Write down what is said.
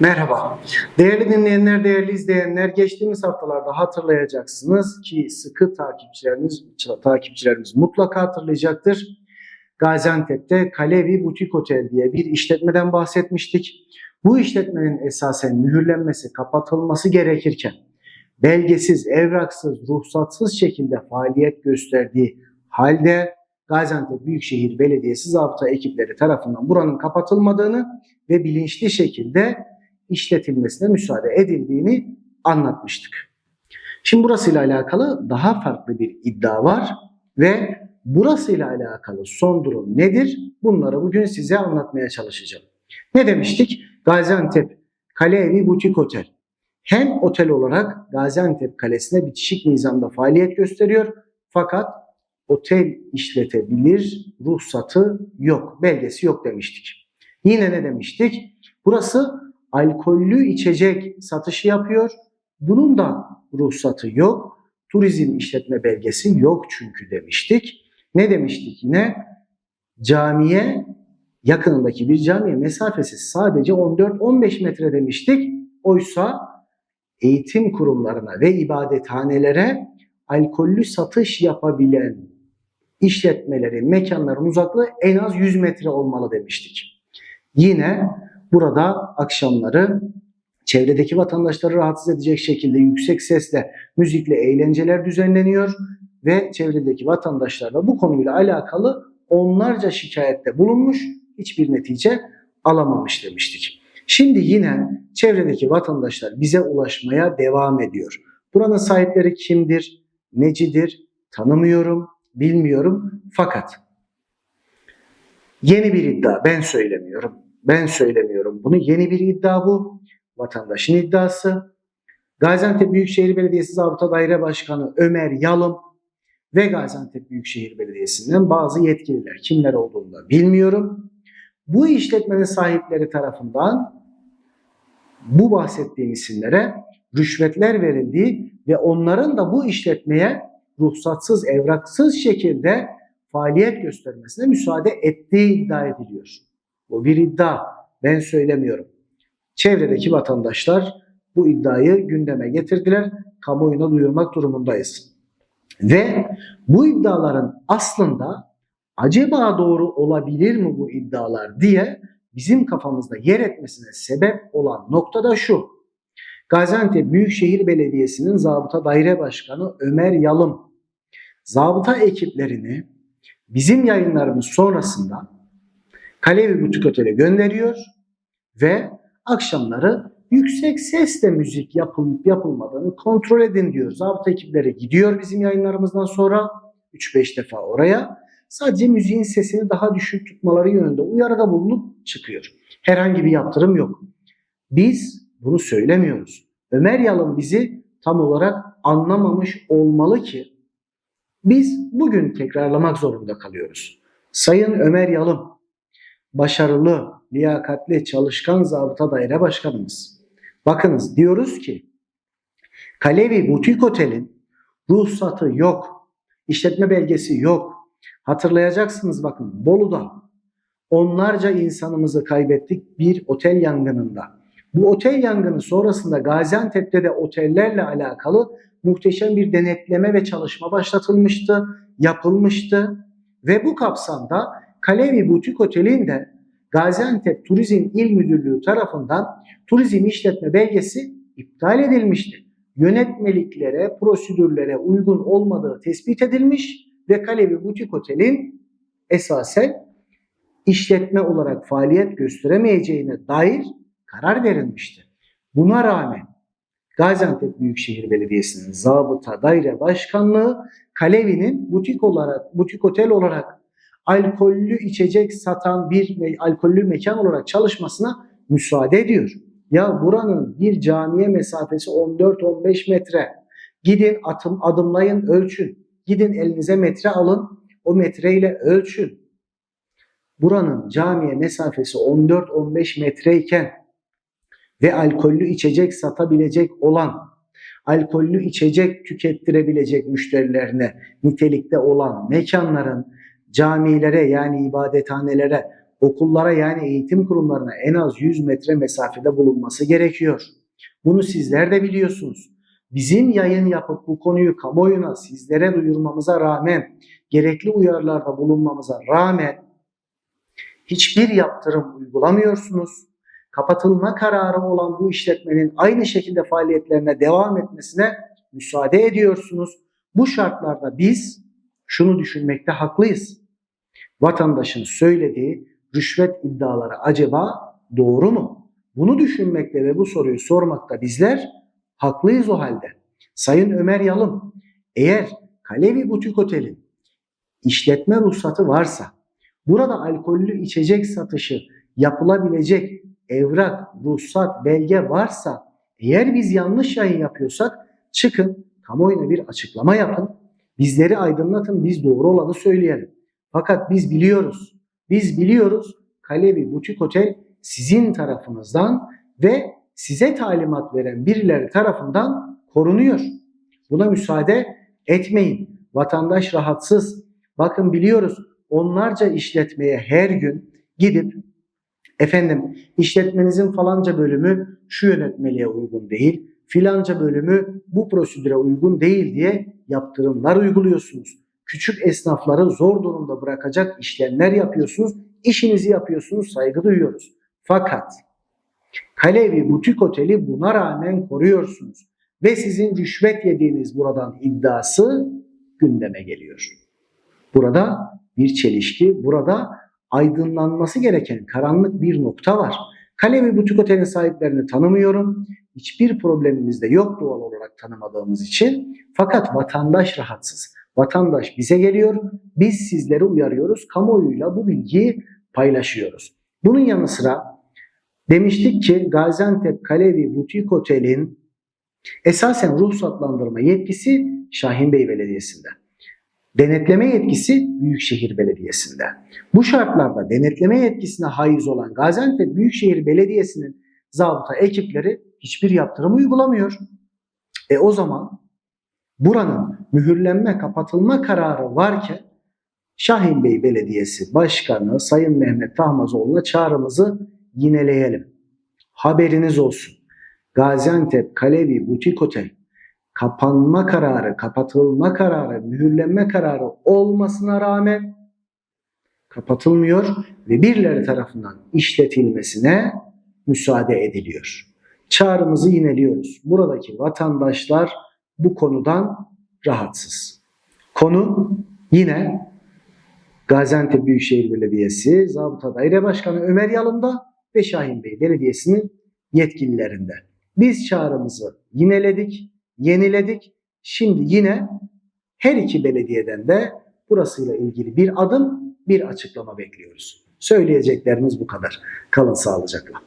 Merhaba. Değerli dinleyenler, değerli izleyenler, geçtiğimiz haftalarda hatırlayacaksınız ki sıkı takipçilerimiz takipçilerimiz mutlaka hatırlayacaktır. Gaziantep'te Kalevi Butik Otel diye bir işletmeden bahsetmiştik. Bu işletmenin esasen mühürlenmesi, kapatılması gerekirken belgesiz, evraksız, ruhsatsız şekilde faaliyet gösterdiği halde Gaziantep Büyükşehir Belediyesi zabıta ekipleri tarafından buranın kapatılmadığını ve bilinçli şekilde işletilmesine müsaade edildiğini anlatmıştık. Şimdi burasıyla alakalı daha farklı bir iddia var ve burasıyla alakalı son durum nedir? Bunları bugün size anlatmaya çalışacağım. Ne demiştik? Gaziantep Kale Evi Butik Otel. Hem otel olarak Gaziantep Kalesi'ne bitişik nizamda faaliyet gösteriyor fakat otel işletebilir ruhsatı yok, belgesi yok demiştik. Yine ne demiştik? Burası alkollü içecek satışı yapıyor. Bunun da ruhsatı yok. Turizm işletme belgesi yok çünkü demiştik. Ne demiştik yine? Camiye yakınındaki bir camiye mesafesi sadece 14-15 metre demiştik. Oysa eğitim kurumlarına ve ibadethanelere alkollü satış yapabilen işletmelerin, mekanların uzaklığı en az 100 metre olmalı demiştik. Yine burada akşamları çevredeki vatandaşları rahatsız edecek şekilde yüksek sesle müzikle eğlenceler düzenleniyor ve çevredeki vatandaşlar da bu konuyla alakalı onlarca şikayette bulunmuş, hiçbir netice alamamış demiştik. Şimdi yine çevredeki vatandaşlar bize ulaşmaya devam ediyor. Buranın sahipleri kimdir, necidir tanımıyorum, bilmiyorum fakat yeni bir iddia ben söylemiyorum. Ben söylemiyorum bunu. Yeni bir iddia bu. Vatandaşın iddiası. Gaziantep Büyükşehir Belediyesi Zabıta Daire Başkanı Ömer Yalım ve Gaziantep Büyükşehir Belediyesi'nden bazı yetkililer kimler olduğunu da bilmiyorum. Bu işletmenin sahipleri tarafından bu bahsettiğim isimlere rüşvetler verildiği ve onların da bu işletmeye ruhsatsız, evraksız şekilde faaliyet göstermesine müsaade ettiği iddia ediliyor. Bu bir iddia. Ben söylemiyorum. Çevredeki vatandaşlar bu iddiayı gündeme getirdiler. Kamuoyuna duyurmak durumundayız. Ve bu iddiaların aslında acaba doğru olabilir mi bu iddialar diye bizim kafamızda yer etmesine sebep olan nokta da şu. Gaziantep Büyükşehir Belediyesi'nin Zabıta Daire Başkanı Ömer Yalım zabıta ekiplerini bizim yayınlarımız sonrasında Kalevi Butik Otel'e gönderiyor ve akşamları yüksek sesle müzik yapılıp yapılmadığını kontrol edin diyor. Zabıta ekipleri gidiyor bizim yayınlarımızdan sonra 3-5 defa oraya. Sadece müziğin sesini daha düşük tutmaları yönünde uyarıda bulunup çıkıyor. Herhangi bir yaptırım yok. Biz bunu söylemiyoruz. Ömer Yalın bizi tam olarak anlamamış olmalı ki biz bugün tekrarlamak zorunda kalıyoruz. Sayın Ömer Yalım, başarılı, liyakatli, çalışkan zabıta daire başkanımız. Bakınız diyoruz ki Kalevi Butik Otel'in ruhsatı yok, işletme belgesi yok. Hatırlayacaksınız bakın Bolu'da onlarca insanımızı kaybettik bir otel yangınında. Bu otel yangını sonrasında Gaziantep'te de otellerle alakalı muhteşem bir denetleme ve çalışma başlatılmıştı, yapılmıştı ve bu kapsamda Kalevi Butik Otel'in de Gaziantep Turizm İl Müdürlüğü tarafından turizm işletme belgesi iptal edilmişti. Yönetmeliklere, prosedürlere uygun olmadığı tespit edilmiş ve Kalevi Butik Otel'in esasen işletme olarak faaliyet gösteremeyeceğine dair karar verilmişti. Buna rağmen Gaziantep Büyükşehir Belediyesi'nin zabıta daire başkanlığı Kalevi'nin butik olarak butik otel olarak alkollü içecek satan bir alkollü mekan olarak çalışmasına müsaade ediyor. Ya buranın bir camiye mesafesi 14-15 metre. Gidin atım adımlayın ölçün. Gidin elinize metre alın. O metreyle ölçün. Buranın camiye mesafesi 14-15 metreyken ve alkollü içecek satabilecek olan, alkollü içecek tükettirebilecek müşterilerine nitelikte olan mekanların camilere yani ibadethanelere okullara yani eğitim kurumlarına en az 100 metre mesafede bulunması gerekiyor. Bunu sizler de biliyorsunuz. Bizim yayın yapıp bu konuyu kamuoyuna sizlere duyurmamıza rağmen, gerekli uyarılarda bulunmamıza rağmen hiçbir yaptırım uygulamıyorsunuz. Kapatılma kararı olan bu işletmenin aynı şekilde faaliyetlerine devam etmesine müsaade ediyorsunuz. Bu şartlarda biz şunu düşünmekte haklıyız. Vatandaşın söylediği rüşvet iddiaları acaba doğru mu? Bunu düşünmekte ve bu soruyu sormakta bizler haklıyız o halde. Sayın Ömer Yalım, eğer Kalevi Butik Otel'in işletme ruhsatı varsa, burada alkollü içecek satışı yapılabilecek evrak, ruhsat, belge varsa, eğer biz yanlış yayın yapıyorsak çıkın kamuoyuna bir açıklama yapın. Bizleri aydınlatın, biz doğru olanı söyleyelim. Fakat biz biliyoruz, biz biliyoruz Kalevi Butik Otel sizin tarafınızdan ve size talimat veren birileri tarafından korunuyor. Buna müsaade etmeyin. Vatandaş rahatsız. Bakın biliyoruz onlarca işletmeye her gün gidip efendim işletmenizin falanca bölümü şu yönetmeliğe uygun değil, filanca bölümü bu prosedüre uygun değil diye yaptırımlar uyguluyorsunuz. Küçük esnafları zor durumda bırakacak işlemler yapıyorsunuz. İşinizi yapıyorsunuz, saygı duyuyoruz. Fakat Kalevi Butik Oteli buna rağmen koruyorsunuz. Ve sizin rüşvet yediğiniz buradan iddiası gündeme geliyor. Burada bir çelişki, burada aydınlanması gereken karanlık bir nokta var. Kalevi Butik Otel'in sahiplerini tanımıyorum. Hiçbir problemimiz de yok doğal olarak tanımadığımız için. Fakat vatandaş rahatsız. Vatandaş bize geliyor, biz sizleri uyarıyoruz, kamuoyuyla bu bilgiyi paylaşıyoruz. Bunun yanı sıra demiştik ki Gaziantep Kalevi Butik Otel'in esasen ruhsatlandırma yetkisi Şahin Bey Belediyesi'nde. Denetleme yetkisi Büyükşehir Belediyesi'nde. Bu şartlarda denetleme yetkisine haiz olan Gaziantep Büyükşehir Belediyesi'nin zabıta ekipleri hiçbir yaptırım uygulamıyor. E o zaman buranın mühürlenme, kapatılma kararı varken Şahin Bey Belediyesi Başkanı Sayın Mehmet Tahmazoğlu'na çağrımızı yineleyelim. Haberiniz olsun. Gaziantep Kalevi Butik Otel kapanma kararı, kapatılma kararı, mühürlenme kararı olmasına rağmen kapatılmıyor ve birileri tarafından işletilmesine müsaade ediliyor. Çağrımızı yineliyoruz. Buradaki vatandaşlar bu konudan rahatsız. Konu yine Gaziantep Büyükşehir Belediyesi, Zabıta Daire Başkanı Ömer Yalın'da ve Şahin Bey Belediyesi'nin yetkililerinde. Biz çağrımızı yineledik, yeniledik. Şimdi yine her iki belediyeden de burasıyla ilgili bir adım, bir açıklama bekliyoruz. Söyleyeceklerimiz bu kadar. Kalın sağlıcakla.